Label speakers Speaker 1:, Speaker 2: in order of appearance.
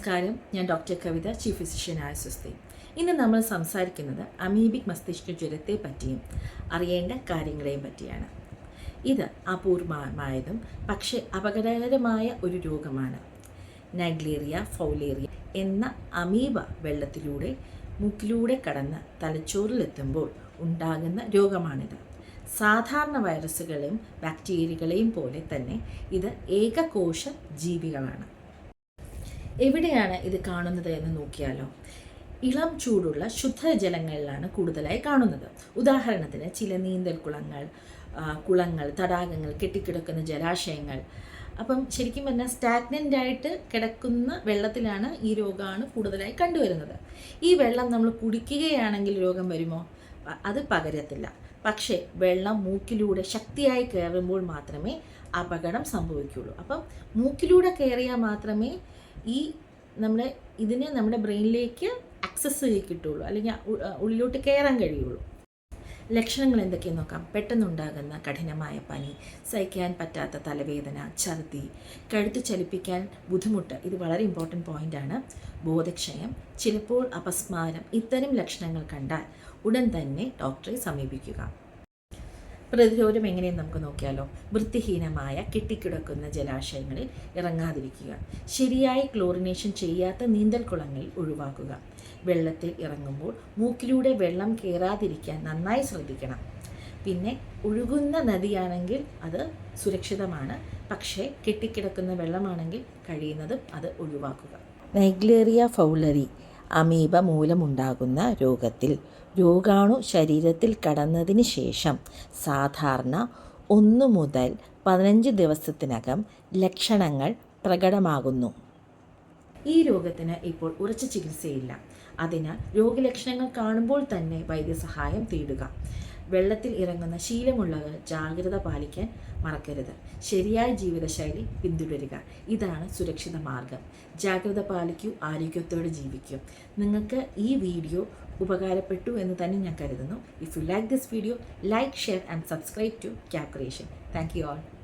Speaker 1: നമസ്കാരം. ഞാൻ doctor Kavitha chief ഫിസിഷ്യനായ സുസ്തി ഇന്ന് നമ്മൾ സംസാരിക്കുന്നത് അമീബിക് മസ്തിഷ്ക ജ്വരത്തെ പറ്റിയും അറിയേണ്ട കാര്യങ്ങളെയും പറ്റിയാണ്. ഇത് അപൂർവമായതും പക്ഷേ അപകടകരമായ ഒരു രോഗമാണ്. നൈഗ്ലേറിയ ഫൗലേറിയ എന്ന അമീബ വെള്ളത്തിലൂടെ മൂക്കിലൂടെ കടന്ന് തലച്ചോറിലെത്തുമ്പോൾ ഉണ്ടാകുന്ന രോഗമാണിത്. സാധാരണ വൈറസുകളെയും ബാക്ടീരിയകളെയും പോലെ തന്നെ ഇത് ഏകകോശ ജീവികളാണ് എവിടെയാണ് ഇത് കാണുന്നത് എന്ന് നോക്കിയാലോ? ഇളം ചൂടുള്ള ശുദ്ധജലങ്ങളിലാണ് കൂടുതലായി കാണുന്നത്. ഉദാഹരണത്തിന് ചില നീന്തൽ കുളങ്ങൾ കുളങ്ങൾ തടാകങ്ങൾ കെട്ടിക്കിടക്കുന്ന ജലാശയങ്ങൾ. അപ്പം ശരിക്കും പറഞ്ഞാൽ സ്റ്റാഗ്നന്റ് ആയിട്ട് കിടക്കുന്ന വെള്ളത്തിലാണ് ഈ രോഗമാണ് കൂടുതലായി കണ്ടുവരുന്നത്. ഈ വെള്ളം നമ്മൾ കുടിക്കുകയാണെങ്കിൽ രോഗം വരുമോ? അത് പകരത്തില്ല. പക്ഷേ വെള്ളം മൂക്കിലൂടെ ശക്തിയായി കയറുമ്പോൾ മാത്രമേ അപകടം സംഭവിക്കുകയുള്ളൂ. അപ്പം മൂക്കിലൂടെ കയറിയാൽ മാത്രമേ ഈ നമ്മുടെ ഇതിനെ നമ്മുടെ ബ്രെയിനിലേക്ക് ആക്സസ് കിട്ടുള്ളൂ അല്ലെങ്കിൽ ഉള്ളിലോട്ട് കയറാൻ കഴിയുള്ളൂ. ലക്ഷണങ്ങൾ എന്തൊക്കെയെന്ന് നോക്കാം. പെട്ടെന്നുണ്ടാകുന്ന കഠിനമായ പനി സഹിക്കാൻ പറ്റാത്ത തലവേദന ഛർദി കഴുത്ത് ചലിപ്പിക്കാൻ ബുദ്ധിമുട്ട് ഇത് വളരെ ഇമ്പോർട്ടന്റ് പോയിന്റാണ് ബോധക്ഷയം ചിലപ്പോൾ അപസ്മാരം ഇത്തരം ലക്ഷണങ്ങൾ കണ്ടാൽ ഉടൻ തന്നെ ഡോക്ടറെ സമീപിക്കുക. പ്രതിരോധം എങ്ങനെയെന്ന് നമുക്ക് നോക്കിയാലോ? വൃത്തിഹീനമായ കെട്ടിക്കിടക്കുന്ന ജലാശയങ്ങളിൽ ഇറങ്ങാതിരിക്കുക. ശരിയായി ക്ലോറിനേഷൻ ചെയ്യാത്ത നീന്തൽ കുളങ്ങളിൽ ഒഴിവാക്കുക. വെള്ളത്തിൽ ഇറങ്ങുമ്പോൾ മൂക്കിലൂടെ വെള്ളം കയറാതിരിക്കാൻ നന്നായി ശ്രദ്ധിക്കണം. പിന്നെ ഒഴുകുന്ന നദിയാണെങ്കിൽ അത് സുരക്ഷിതമാണ്. പക്ഷേ കെട്ടിക്കിടക്കുന്ന വെള്ളമാണെങ്കിൽ കഴിയുന്നതും അത് ഒഴിവാക്കുക. നൈഗ്ലേറിയ ഫൗളറി അമീബ മൂലമുണ്ടാകുന്ന രോഗത്തിൽ. രോഗാണു ശരീരത്തിൽ കടന്നതിന് ശേഷം സാധാരണ ഒന്ന് മുതൽ പതിനഞ്ച് ദിവസത്തിനകം ലക്ഷണങ്ങൾ പ്രകടമാകുന്നു. ഈ രോഗത്തിന് ഇപ്പോൾ ഉറച്ച ചികിത്സയില്ല. അതിനാൽ രോഗലക്ഷണങ്ങൾ കാണുമ്പോൾ തന്നെ വൈദ്യസഹായം തേടുക. വെള്ളത്തിൽ ഇറങ്ങുന്ന ശീലമുള്ളവർ ജാഗ്രത പാലിക്കാൻ മറക്കരുത്. ശരിയായ ജീവിതശൈലി പിന്തുടരുക. ഇതാണ് സുരക്ഷിത മാർഗം. ജാഗ്രത പാലിക്കൂ ആരോഗ്യത്തോടെ ജീവിക്കൂ. നിങ്ങൾക്ക് ഈ വീഡിയോ ഉപകാരപ്പെട്ടു എന്ന് തന്നെ ഞാൻ കരുതുന്നു. If you like this video like share and subscribe to creation thank you all